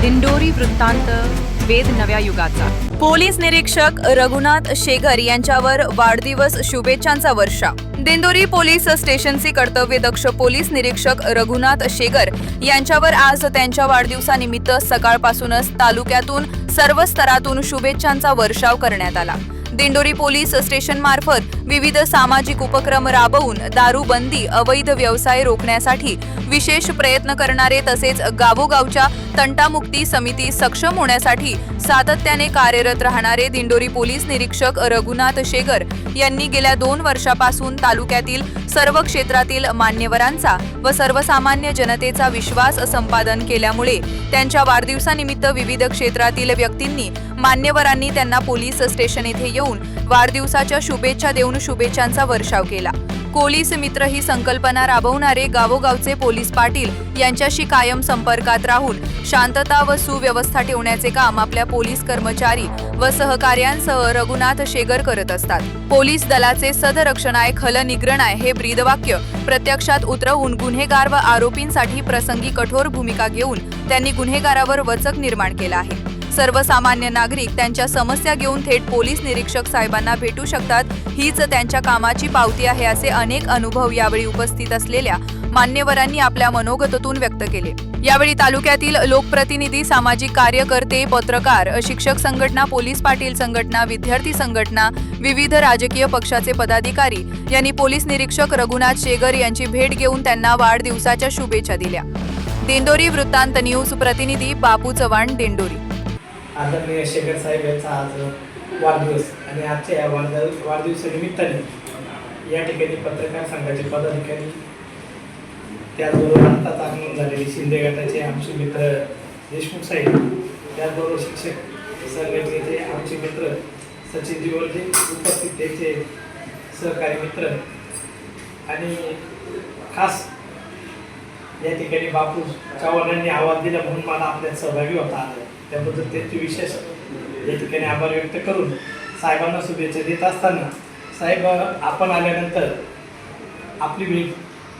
दिंडोरी वृत्तांत वेद नव्या युगाचा. पोलीस निरीक्षक रघुनाथ शेगर यांच्यावर वाढदिवस शुभेच्छांचा वर्षा. दिंडोरी पोलीस स्टेशनचे कर्तव्यदक्ष पोलीस निरीक्षक रघुनाथ शेगर यांच्यावर आज त्यांच्या वाढदिवसानिमित्त सकाळपासूनच तालुक्यातून सर्व स्तरातून शुभेच्छांचा वर्षाव करण्यात आला. दिंडोरी पोलीस स्टेशन मार्फत विविध सामाजिक उपक्रम राबवून दारूबंदी अवैध व्यवसाय रोखण्यासाठी विशेष प्रयत्न करणारे तसेच गावोगावच्या तंटामुक्ती समिती सक्षम होण्यासाठी सातत्याने कार्यरत राहणारे दिंडोरी पोलीस निरीक्षक रघुनाथ शेगर यांनी गेल्या दोन वर्षापासून तालुक्यातील सर्व क्षेत्रातील मान्यवरांचा व सर्वसामान्य जनतेचा विश्वास संपादन केल्यामुळे त्यांच्या वाढदिवसानिमित्त विविध क्षेत्रातील व्यक्तींनी मान्यवरांनी त्यांना पोलीस स्टेशन येथे येऊन वाढदिवसाच्या शुभेच्छा देऊन शुभेच्छांचा वर्षाव केला. पोलीस मित्र ही संकल्पना राबवणारे गावोगावचे पोलीस पाटील यांच्याशी कायम संपर्कात राहून शांतता व सुव्यवस्था ठेवण्याचे काम आपल्या पोलीस कर्मचारी व सहकार्यांसह रघुनाथ शेगर करत असतात. पोलीस दलाचे सदरक्षणाय खल निग्रणाय हे ब्रीदवाक्य प्रत्यक्षात उतरवून गुन्हेगार व आरोपींसाठी प्रसंगी कठोर भूमिका घेऊन त्यांनी गुन्हेगारावर वचक निर्माण केला आहे. सर्वसामान्य नागरिक त्यांच्या समस्या घेऊन थेट पोलीस निरीक्षक साहेबांना भेटू शकतात. हीच त्यांच्या कामाची पावती आहे असे अनेक अनुभव यावेळी उपस्थित असलेल्या मान्यवरांनी आपल्या मनोगतातून व्यक्त केले. यावेळी तालुक्यातील लोकप्रतिनिधी सामाजिक कार्यकर्ते पत्रकार शिक्षक संघटना पोलीस पाटील संघटना विद्यार्थी संघटना विविध राजकीय पक्षाचे पदाधिकारी यांनी पोलीस निरीक्षक रघुनाथ शेगर यांची भेट घेऊन त्यांना वाढदिवसाच्या शुभेच्छा दिल्या. दिंडोरी वृत्तांत न्यूज प्रतिनिधी बापू चव्हाण दिंडोरी. आदरणीय शेखर साहेब यांचा आज वाढदिवस आणि आजच्या या वाढदिवस वाढदिवसानिमित्ताने या ठिकाणी पत्रकार संघाचे पदाधिकारी त्याचबरोबर आत्ताच आगमन झालेले शिंदे गटाचे आमचे मित्र देशमुख साहेब त्याचबरोबर शिक्षक संघटनेचे आमचे मित्र सचिन जिवर्जे उपस्थित त्यांचे सहकारी मित्र आणि खास या ठिकाणी बापू चव्हाणांनी आवाज दिला म्हणून मला आपल्यात सहभागी होता आलं. त्याबद्दल त्यांचे विशेष या ठिकाणी आभार व्यक्त करून साहेबांना शुभेच्छा देत असताना साहेब आपण आल्यानंतर आपली भेट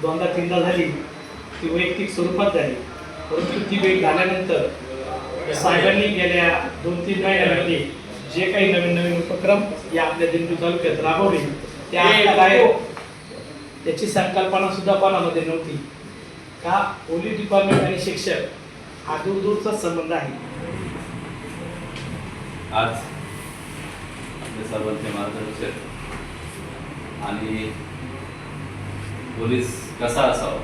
दोनदा तीनदा झाली ती वैयक्तिक स्वरूपात झाली. परंतु ती भेट झाल्यानंतर साहेबांनी गेल्या दोन तीन महिन्यामध्ये जे काही नवीन नवीन उपक्रम या आपल्या दिंडू तालुक्यात राबवले त्या काय त्याची संकल्पना सुद्धा कोणामध्ये नव्हती. का पोलीस डिपार्टमेंट आणि शिक्षक हा दूरदूरचा संबंध आहे. आज आपले सर्वांचे मार्गदर्शक आणि पोलीस कसा असावा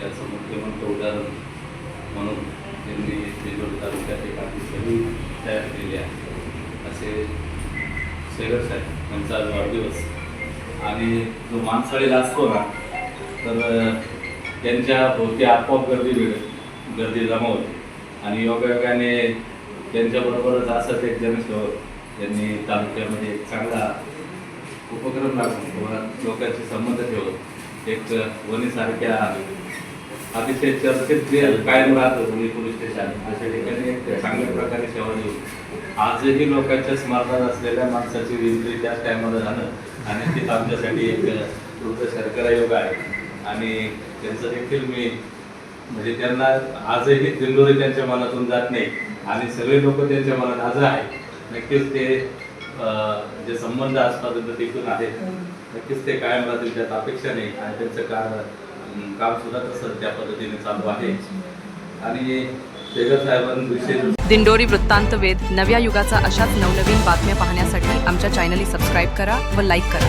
याचं मुख्यमंत्री उदाहरण म्हणून त्यांनी दिंडोरी तालुक्यात एक आपली तयार केली आहे. असे शेगर साहेब यांचा आज वाढदिवस. आणि जो माणसाळीला असतो ना तर त्यांच्या भोवती आपोआप गर्दी गर्दी जमा होती. आणि योगायोगाने त्यांच्याबरोबरच असंच एक जनसेवक यांनी तालुक्यामध्ये चांगला उपक्रम राखून किंवा लोकांशी संबंध ठेवत एक वणीसारख्या अतिशय चर्चेत जे कायम राहतो वणी पोलीस स्टेशन अशा ठिकाणी एक चांगल्या प्रकारे सेवा देऊन आजही लोकांच्या स्मरणात असलेल्या माणसाची विनंती त्याच टायमाला झालं. आणि ते आमच्यासाठी एक वृद्ध शर्करा योग आहे. आणि त्यांचं देखील मी म्हणजे त्यांना आजही दिंडोरी त्यांच्या मनातून जात नाही. आणि सगळे लोक त्यांच्या मनात आज आहे नक्कीच ते जे संबंध आजपर्यंत टिकून आहेत नक्कीच ते कायम राहतील त्यात अपेक्षा नाही आणि त्यांचं कार काम सुद्धा तसं त्या पद्धतीने चालू आहे. आणि दिंडोरी वृत्तांत वेद नव्या युगाचा अशाच नवनवीन बातम्या पाहण्यासाठी आमच्या चॅनलला सबस्क्राईब करा व लाईक करा.